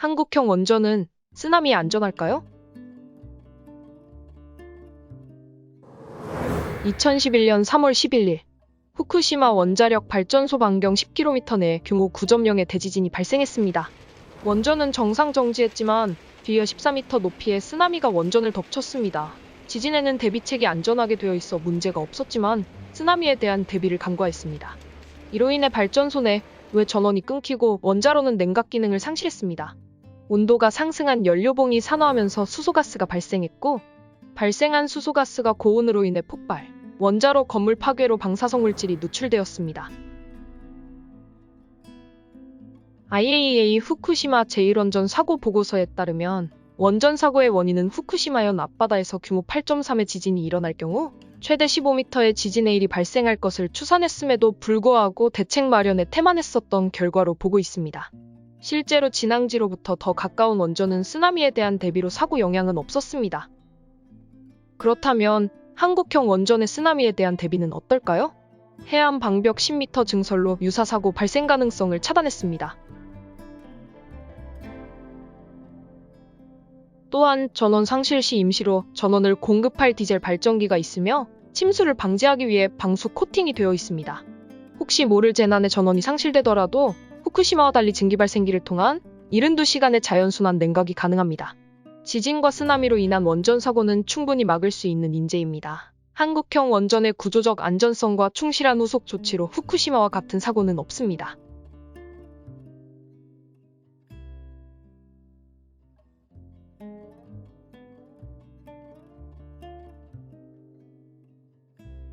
한국형 원전은 쓰나미에 안전할까요? 2011년 3월 11일 후쿠시마 원자력 발전소 반경 10km 내에 규모 9.0의 대지진이 발생했습니다. 원전은 정상 정지했지만 뒤이어 14m 높이의 쓰나미가 원전을 덮쳤습니다. 지진에는 대비책이 안전하게 되어 있어 문제가 없었지만 쓰나미에 대한 대비를 간과했습니다. 이로 인해 발전소 내 외 전원이 끊기고 원자로는 냉각 기능을 상실했습니다. 온도가 상승한 연료봉이 산화하면서 수소가스가 발생했고 발생한 수소가스가 고온으로 인해 폭발, 원자로 건물 파괴로 방사성 물질이 누출되었습니다. IAEA 후쿠시마 제1원전 사고 보고서에 따르면 원전 사고의 원인은 후쿠시마현 앞바다에서 규모 8.3의 지진이 일어날 경우 최대 15m의 지진의 일이 발생할 것을 추산했음에도 불구하고 대책 마련에 태만했었던 결과로 보고 있습니다. 실제로 진앙지로부터 더 가까운 원전은 쓰나미에 대한 대비로 사고 영향은 없었습니다. 그렇다면 한국형 원전의 쓰나미에 대한 대비는 어떨까요? 해안 방벽 10m 증설로 유사 사고 발생 가능성을 차단했습니다. 또한 전원 상실 시 임시로 전원을 공급할 디젤 발전기가 있으며 침수를 방지하기 위해 방수 코팅이 되어 있습니다. 혹시 모를 재난에 전원이 상실되더라도 후쿠시마와 달리 증기 발생기를 통한 72시간의 자연순환 냉각이 가능합니다. 지진과 쓰나미로 인한 원전 사고는 충분히 막을 수 있는 인재입니다. 한국형 원전의 구조적 안전성과 충실한 후속 조치로 후쿠시마와 같은 사고는 없습니다.